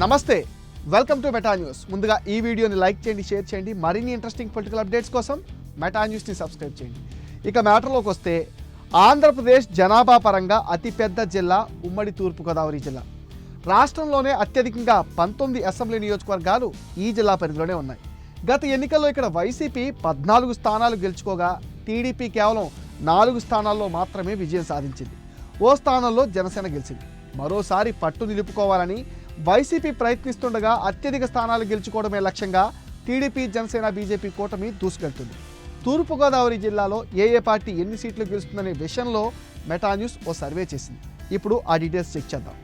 నమస్తే welcome to Meta news. ముందుగా ఈ వీడియోని లైక్ చేయండి షేర్ చేయండి. మరిన్ని ఇంట్రెస్టింగ్ పొలిటికల్ అప్డేట్స్ కోసం మెటా న్యూస్ని సబ్స్క్రైబ్ చేయండి. ఇక మ్యాటర్లోకి వస్తే ఆంధ్రప్రదేశ్ జనాభా పరంగా అతిపెద్ద జిల్లా ఉమ్మడి తూర్పుగోదావరి జిల్లా. రాష్ట్రంలోనే అత్యధికంగా పంతొమ్మిది అసెంబ్లీ నియోజకవర్గాలు ఈ జిల్లా పరిధిలోనే ఉన్నాయి. గత ఎన్నికల్లో ఇక్కడ వైసీపీ పద్నాలుగు స్థానాలు గెలుచుకోగా టీడీపీ కేవలం నాలుగు స్థానాల్లో మాత్రమే విజయం సాధించింది. ఓ స్థానంలో జనసేన గెలిచింది. మరోసారి పట్టు నిలుపుకోవాలని వైసీపీ ప్రయత్నిస్తుండగా అత్యధిక స్థానాలు గెలుచుకోవడమే లక్ష్యంగా టీడీపీ జనసేన బీజేపీ కూటమి దూసుకెళ్తుంది. తూర్పుగోదావరి జిల్లాలో ఏ ఏ పార్టీ ఎన్ని సీట్లు గెలుస్తుందనే విషయంలో మెటా న్యూస్ ఓ సర్వే చేసింది. ఇప్పుడు ఆ డీటెయిల్స్ చెక్ చేద్దాం.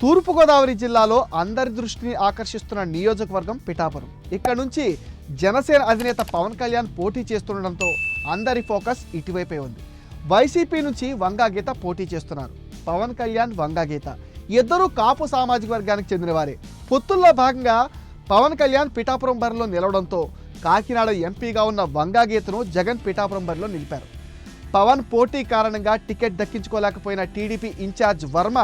తూర్పుగోదావరి జిల్లాలో అందరి దృష్టిని ఆకర్షిస్తున్న నియోజకవర్గం పిఠాపురం. ఇక్కడ నుంచి జనసేన అధినేత పవన్ కళ్యాణ్ పోటీ చేస్తుండడంతో అందరి ఫోకస్ ఇటువైపే ఉంది. వైసీపీ నుంచి వంగా గీత పోటీ చేస్తున్నారు. పవన్ కళ్యాణ్ వంగా గీత. ఇద్దరూ కాపు సామాజిక వర్గానికి చెందినవారే. పొత్తుల్లో భాగంగా పవన్ కళ్యాణ్ పిఠాపురం బరిలో నిలవడంతో కాకినాడ ఎంపీగా ఉన్న వంగాగీతను జగన్ పిఠాపురం బరిలో నిలిపారు. పవన్ పోటీ కారణంగా టికెట్ దక్కించుకోలేకపోయిన టీడీపీ ఇన్ఛార్జ్ వర్మ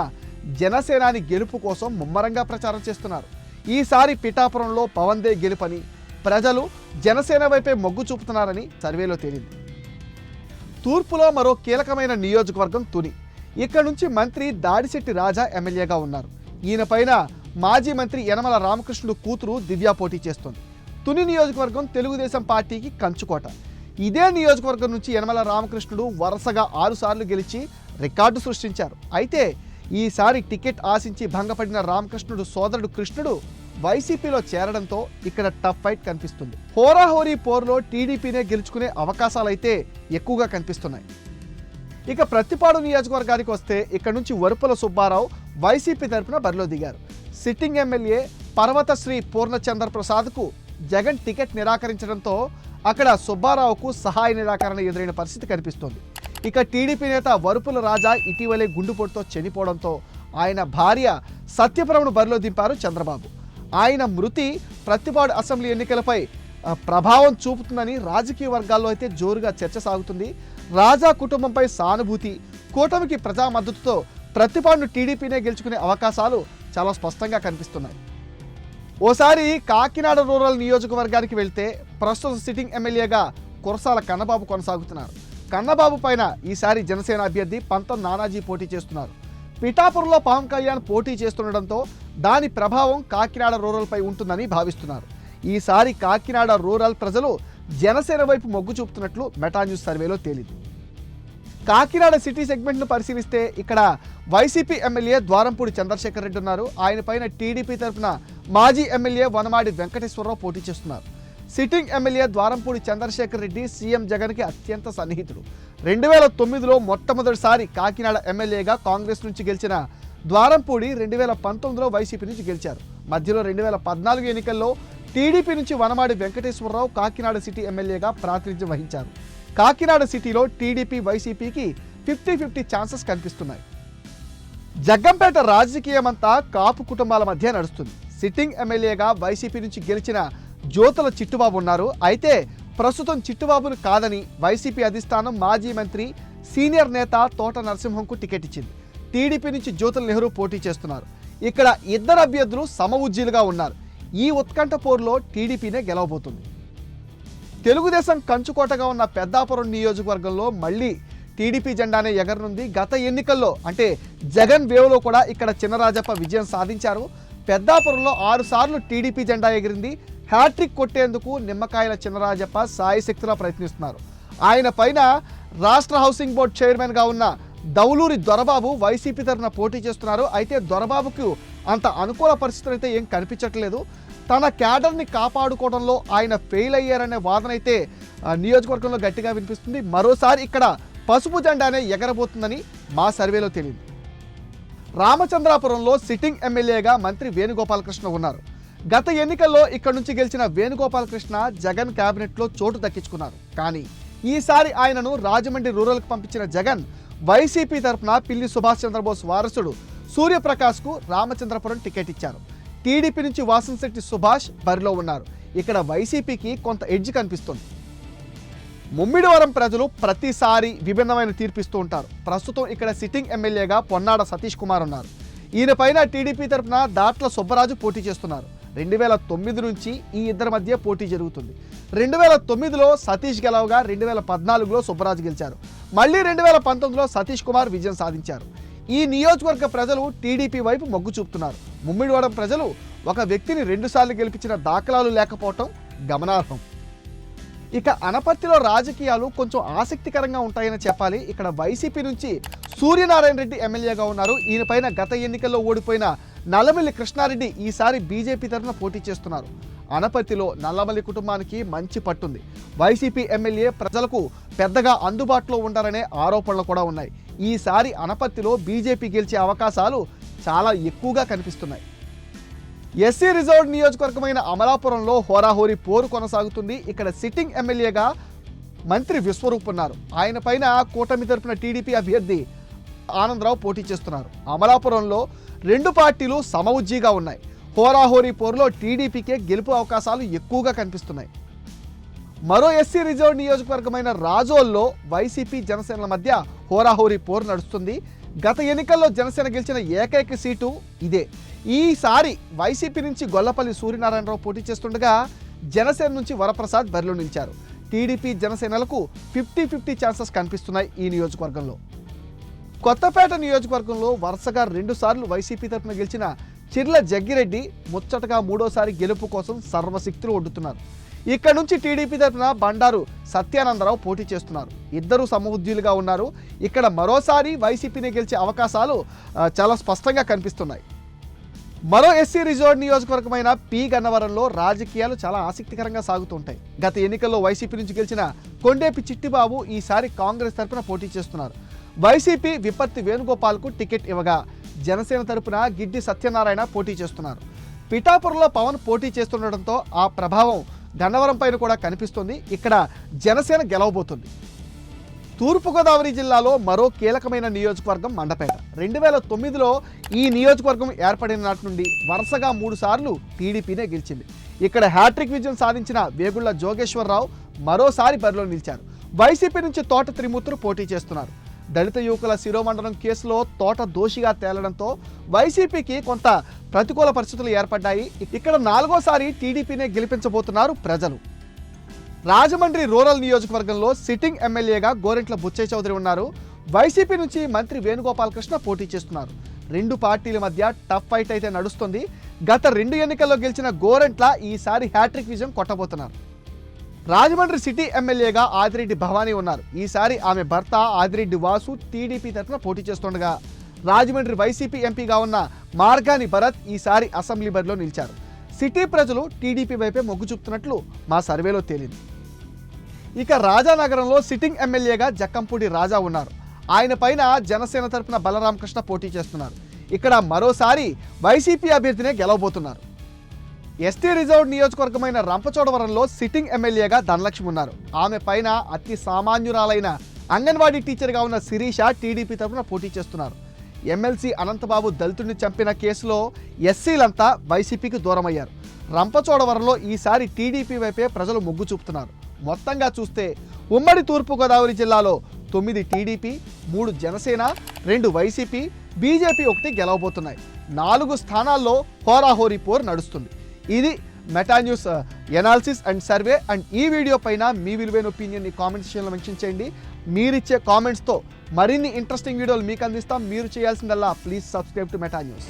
జనసేనాని గెలుపు కోసం ముమ్మరంగా ప్రచారం చేస్తున్నారు. ఈసారి పిఠాపురంలో పవన్దే గెలుపని ప్రజలు జనసేన వైపే మొగ్గు చూపుతున్నారని సర్వేలో తేలింది. తూర్పులో మరో కీలకమైన నియోజకవర్గం తుని. ఇక్కడ నుంచి మంత్రి దాడిశెట్టి రాజా ఎమ్మెల్యేగా ఉన్నారు. ఈయన పైన మాజీ మంత్రి యనమల రామకృష్ణుడు కూతురు దివ్య పోటీ చేస్తోంది. తుని నియోజకవర్గం తెలుగుదేశం పార్టీకి కంచుకోట. ఇదే నియోజకవర్గం నుంచి యనమల రామకృష్ణుడు వరుసగా ఆరుసార్లు గెలిచి రికార్డు సృష్టించారు. అయితే ఈసారి టికెట్ ఆశించి భంగపడిన రామకృష్ణుడు సోదరుడు కృష్ణుడు వైసీపీలో చేరడంతో ఇక్కడ టఫ్ ఫైట్ కనిపిస్తుంది. హోరాహోరీ పోరులో టీడీపీనే గెలుచుకునే అవకాశాలైతే ఎక్కువగా కనిపిస్తున్నాయి. ఇక ప్రతిపాడు నియోజకవర్గానికి వస్తే ఇక్కడ నుంచి వరుపుల సుబ్బారావు వైసీపీ తరపున బరిలో దిగారు. సిట్టింగ్ ఎమ్మెల్యే పర్వతశ్రీ పూర్ణచంద్ర ప్రసాద్కు జగన్ టికెట్ నిరాకరించడంతో అక్కడ సుబ్బారావుకు సహాయ నిరాకరణ ఎదురైన పరిస్థితి కనిపిస్తోంది. ఇక టీడీపీ నేత వరుపుల రాజా ఇటీవలే గుండుపోటుతో చనిపోవడంతో ఆయన భార్య సత్యపురమును బరిలో దింపారు చంద్రబాబు. ఆయన మృతి ప్రతిపాడు అసెంబ్లీ ఎన్నికలపై ప్రభావం చూపుతుందని రాజకీయ వర్గాల్లో అయితే జోరుగా చర్చ సాగుతుంది. రాజా కుటుంబంపై సానుభూతి కూటమికి ప్రజా మద్దతుతో ప్రతిపాడును టీడీపీనే గెలుచుకునే అవకాశాలు చాలా స్పష్టంగా కనిపిస్తున్నాయి. ఓసారి కాకినాడ రూరల్ నియోజకవర్గానికి వెళ్తే ప్రస్తుత సిట్టింగ్ ఎమ్మెల్యేగా కురసాల కన్నబాబు కొనసాగుతున్నారు. కన్నబాబు పైన ఈసారి జనసేన అభ్యర్థి పంతం నానాజీ పోటీ చేస్తున్నారు. పిఠాపురంలో పవన్ కళ్యాణ్ పోటీ చేస్తుండడంతో దాని ప్రభావం కాకినాడ రూరల్పై ఉంటుందని భావిస్తున్నారు. ఈసారి కాకినాడ రూరల్ ప్రజలు జనసేన వైపు మొగ్గు చూపుతున్నట్లు మెటా న్యూస్ సర్వేలో తేలింది. కాకినాడ సిటీ సెగ్మెంట్ను పరిశీలిస్తే ఇక్కడ వైసీపీ ఎమ్మెల్యే ద్వారంపూడి చంద్రశేఖర్ రెడ్డి ఉన్నారు. ఆయన పైన టీడీపీ తరఫున మాజీ ఎమ్మెల్యే వనమాడి వెంకటేశ్వరరావు పోటీ చేస్తున్నారు. Sitting MLA Dwarampudi Chandrasekhar Reddy CM జగన్కి అత్యంత సన్నిహితుడు. రెండు వేల తొమ్మిదిలో మొట్టమొదటిసారి కాకినాడ ఎమ్మెల్యేగా కాంగ్రెస్ నుంచి గెలిచిన ద్వారంపూడి రెండు వేల పంతొమ్మిదిలో వైసీపీ నుంచి గెలిచారు. మధ్యలో రెండు వేల పద్నాలుగు ఎన్నికల్లో టీడీపీ నుంచి వనమాడి వెంకటేశ్వరరావు కాకినాడ సిటీ ఎమ్మెల్యేగా ప్రాతినిధ్యం వహించారు. కాకినాడ సిటీలో టీడీపీ వైసీపీకి ఫిఫ్టీ ఫిఫ్టీ ఛాన్సెస్ కనిపిస్తున్నాయి. జగ్గంపేట రాజకీయమంతా కాపు కుటుంబాల మధ్య నడుస్తుంది. సిట్టింగ్ ఎమ్మెల్యేగా వైసీపీ నుంచి గెలిచిన జ్యోతుల చిట్టుబాబు ఉన్నారు. అయితే ప్రస్తుతం చిట్టుబాబును కాదని వైసీపీ అధిష్టానం మాజీ మంత్రి సీనియర్ నేత తోట నరసింహంకు టికెట్ ఇచ్చింది. టీడీపీ నుంచి జ్యోతుల నెహ్రూ పోటీ చేస్తున్నారు. ఇక్కడ ఇద్దరు అభ్యర్థులు సమ ఉజ్జీలుగా ఉన్నారు. ఈ ఉత్కంఠ పోరులో టీడీపీనే గెలవబోతుంది. తెలుగుదేశం కంచుకోటగా ఉన్న పెద్దాపురం నియోజకవర్గంలో మళ్ళీ టీడీపీ జెండానే ఎగరనుంది. గత ఎన్నికల్లో అంటే జగన్ వేవ్లో కూడా ఇక్కడ చినరాజప్ప విజయం సాధించారు. పెద్దాపురంలో ఆరుసార్లు టీడీపీ జెండా ఎగిరింది. హ్యాట్రిక్ కొట్టేందుకు నిమ్మకాయల చినరాజప్ప సాయశక్తిలా ప్రయత్నిస్తున్నారు. ఆయన పైన రాష్ట్ర హౌసింగ్ బోర్డు చైర్మన్గా ఉన్న దౌలూరి దొరబాబు వైసీపీ తరఫున పోటీ చేస్తున్నారు. అయితే దొరబాబుకు అంత అనుకూల పరిస్థితులు అయితే ఏం కనిపించట్లేదు. తన క్యాడర్ని కాపాడుకోవడంలో ఆయన ఫెయిల్ అయ్యారనే వాదన అయితే నియోజకవర్గంలో గట్టిగా వినిపిస్తుంది. మరోసారి ఇక్కడ పసుపు జెండానే ఎగరబోతుందని మా సర్వేలో తెలియదు రామచంద్రాపురంలో సిట్టింగ్ ఎమ్మెల్యేగా మంత్రి వేణుగోపాలకృష్ణ ఉన్నారు. గత ఎన్నికల్లో ఇక్కడ నుంచి గెలిచిన వేణుగోపాలకృష్ణ జగన్ క్యాబినెట్లో చోటు దక్కించుకున్నారు. కానీ ఈసారి ఆయనను రాజమండ్రి రూరల్కి పంపించిన జగన్ వైసీపీ తరఫున పిల్లి సుభాష్ చంద్రబోస్ వారసుడు సూర్యప్రకాష్కు రామచంద్రపురం టికెట్ ఇచ్చారు. టీడీపీ నుంచి వాసంశెట్టి సుభాష్ బరిలో ఉన్నారు. ఇక్కడ వైసీపీకి కొంత ఎడ్జ్ కనిపిస్తుంది. ముమ్మిడివరం ప్రజలు ప్రతిసారి విభిన్నమైన తీర్పిస్తూ ఉంటారు. ప్రస్తుతం ఇక్కడ సిట్టింగ్ ఎమ్మెల్యేగా పొన్నాడ సతీష్ కుమార్ ఉన్నారు. ఈయన పైన టీడీపీ తరపున దాట్ల సుబ్బరాజు పోటీ చేస్తున్నారు. రెండు వేల తొమ్మిది నుంచి ఈ ఇద్దరి మధ్య పోటీ జరుగుతుంది. రెండు వేల తొమ్మిదిలో సతీష్ గెలవగా రెండు వేల పద్నాలుగులో సుబ్బరాజు గెలిచారు. మళ్ళీ రెండు వేల పంతొమ్మిదిలో సతీష్ కుమార్ విజయం సాధించారు. ఈ నియోజకవర్గ ప్రజలు టీడీపీ వైపు మొగ్గు చూపుతున్నారు. ముమ్మిడివాడం ప్రజలు ఒక వ్యక్తిని రెండుసార్లు గెలిపించిన దాఖలాలు లేకపోవటం గమనార్హం. ఇక అనపర్తిలో రాజకీయాలు కొంచెం ఆసక్తికరంగా ఉంటాయని చెప్పాలి. ఇక్కడ వైసీపీ నుంచి సూర్యనారాయణ రెడ్డి ఎమ్మెల్యేగా ఉన్నారు. ఈయనపైన గత ఎన్నికల్లో ఓడిపోయిన నలమిల్లి కృష్ణారెడ్డి ఈసారి బీజేపీ తరఫున పోటీ చేస్తున్నారు. అనపర్తిలో నల్లమల్లి కుటుంబానికి మంచి పట్టుంది. వైసీపీ ఎమ్మెల్యే ప్రజలకు పెద్దగా అందుబాటులో ఉండాలనే ఆరోపణలు కూడా ఉన్నాయి. ఈసారి అనపర్తిలో బీజేపీ గెలిచే అవకాశాలు చాలా ఎక్కువగా కనిపిస్తున్నాయి. ఎస్సీ రిజర్వ్ నియోజకవర్గమైన అమలాపురంలో హోరాహోరీ పోరు కొనసాగుతుంది. ఇక్కడ సిట్టింగ్ ఎమ్మెల్యేగా మంత్రి విశ్వరూప్ ఉన్నారు. ఆయన పైన కూటమి తరపున టీడీపీ అభ్యర్థి ఆనందరావు పోటీ చేస్తున్నారు. అమలాపురంలో రెండు పార్టీలు సమవుజ్జీగా ఉన్నాయి. హోరాహోరీ పోరులో టీడీపీకే గెలుపు అవకాశాలు ఎక్కువగా కనిపిస్తున్నాయి. మరో ఎస్సీ రిజర్వ్ నియోజకవర్గమైన రాజోల్లో వైసీపీ జనసేనల మధ్య హోరాహోరీ పోరు నడుస్తుంది. గత ఎన్నికల్లో జనసేన గెలిచిన ఏకైక సీటు ఇదే. ఈసారి వైసీపీ నుంచి గొల్లపల్లి సూర్యనారాయణరావు పోటీ చేస్తుండగా జనసేన నుంచి వరప్రసాద్ బరిలో నిలిచారు. టీడీపీ జనసేనలకు ఫిఫ్టీ ఫిఫ్టీ ఛాన్సెస్ కనిపిస్తున్నాయి ఈ నియోజకవర్గంలో. కొత్తపేట నియోజకవర్గంలో వరుసగా రెండుసార్లు వైసీపీ తరఫున గెలిచిన చిర్ల జగ్గిరెడ్డి ముచ్చటగా మూడోసారి గెలుపు కోసం సర్వశక్తులు ఒడ్డుతున్నారు. ఇక్కడ నుంచి టీడీపీ తరఫున బండారు సత్యానందరావు పోటీ చేస్తున్నారు. ఇద్దరు సమబుద్ధులుగా ఉన్నారు. ఇక్కడ మరోసారి వైసీపీని గెలిచే అవకాశాలు చాలా స్పష్టంగా కనిపిస్తున్నాయి. మరో ఎస్సీ రిజర్వ్ నియోజకవర్గమైన పి గన్నవరంలో రాజకీయాలు చాలా ఆసక్తికరంగా సాగుతుంటాయి. గత ఎన్నికల్లో వైసీపీ నుంచి గెలిచిన కొండేపి చిట్టిబాబు ఈసారి కాంగ్రెస్ తరపున పోటీ చేస్తున్నారు. వైసీపీ విపత్తి వేణుగోపాల్కు టికెట్ ఇవ్వగా జనసేన తరపున గిడ్డి సత్యనారాయణ పోటీ చేస్తున్నారు. పిఠాపురంలో పవన్ పోటీ చేస్తుండటంతో ఆ ప్రభావం గన్నవరం పైన కూడా కనిపిస్తుంది. ఇక్కడ జనసేన గెలవబోతుంది. తూర్పుగోదావరి జిల్లాలో మరో కీలకమైన నియోజకవర్గం మండపేట. రెండు వేల తొమ్మిదిలో ఈ నియోజకవర్గం ఏర్పడిన నాటి నుండి వరుసగా మూడుసార్లు టీడీపీనే గెలిచింది. ఇక్కడ హ్యాట్రిక్ విజయం సాధించిన వేగుళ్ళ జోగేశ్వరరావు మరోసారి బరిలో నిలిచారు. వైసీపీ నుంచి తోట త్రిమూర్తులు పోటీ చేస్తున్నారు. దళిత యువకుల శిరోమండలం కేసులో తోట దోషిగా తేలడంతో వైసీపీకి కొంత ప్రతికూల పరిస్థితులు ఏర్పడ్డాయి. ఇక్కడ నాలుగోసారి టీడీపీనే గెలిపించబోతున్నారు ప్రజలు. రాజమండ్రి రూరల్ నియోజకవర్గంలో సిట్టింగ్ ఎమ్మెల్యేగా గోరెంట్ల బుచ్చయ్య చౌదరి ఉన్నారు. వైసీపీ నుంచి మంత్రి వేణుగోపాలకృష్ణ పోటీ చేస్తున్నారు. రెండు పార్టీల మధ్య టఫ్ ఫైట్ అయితే నడుస్తుంది. గత రెండు ఎన్నికల్లో గెలిచిన గోరెంట్ల ఈసారి హ్యాట్రిక్ విజయం కొట్టబోతున్నారు. రాజమండ్రి సిటీ ఎమ్మెల్యేగా ఆదిరెడ్డి భవానీ ఉన్నారు. ఈసారి ఆమె భర్త ఆదిరెడ్డి వాసు టీడీపీ తరఫున పోటీ చేస్తుండగా రాజమండ్రి వైసీపీ ఎంపీగా ఉన్న మార్గాని భరత్ ఈసారి అసెంబ్లీ బరిలో నిలిచారు. సిటీ ప్రజలు టీడీపీ వైపే మొగ్గు చూపుతున్నట్లు మా సర్వేలో తేలింది. ఇక రాజానగరంలో సిట్టింగ్ ఎమ్మెల్యేగా జక్కంపూడి రాజా ఉన్నారు. ఆయన పైన జనసేన తరఫున బలరామకృష్ణ పోటీ చేస్తున్నారు. ఇక్కడ మరోసారి వైసీపీ అభ్యర్థినే గెలవబోతున్నారు. ఎస్టీ రిజర్వ్ నియోజకవర్గమైన రంపచోడవరంలో సిట్టింగ్ ఎమ్మెల్యేగా ధనలక్ష్మి ఉన్నారు. ఆమె పైన అతి సామాన్యురాలైన అంగన్వాడీ టీచర్గా ఉన్న శిరీష టీడీపీ తరపున పోటీ చేస్తున్నారు. ఎమ్మెల్సీ అనంతబాబు దళితుడిని చంపిన కేసులో ఎస్సీలంతా వైసీపీకి దూరమయ్యారు. రంపచోడవరంలో ఈసారి టీడీపీ వైపే ప్రజలు మొగ్గు చూపుతున్నారు. మొత్తంగా చూస్తే ఉమ్మడి తూర్పుగోదావరి జిల్లాలో తొమ్మిది టీడీపీ మూడు జనసేన రెండు వైసీపీ బీజేపీ ఒకటి గెలవబోతున్నాయి. నాలుగు స్థానాల్లో హోరాహోరీ పోర్ నడుస్తుంది. ఇది Meta news analysis and survey and ఈ వీడియో పైన మీ విలువైన ఒపీనియన్ని కామెంట్ సెక్షన్లో మెన్షన్ చేయండి. మీరిచ్చే కామెంట్స్తో మరిన్ని ఇంట్రెస్టింగ్ వీడియోలు మీకు అందిస్తాం. మీరు చేయాల్సిందల్లా please subscribe to Meta news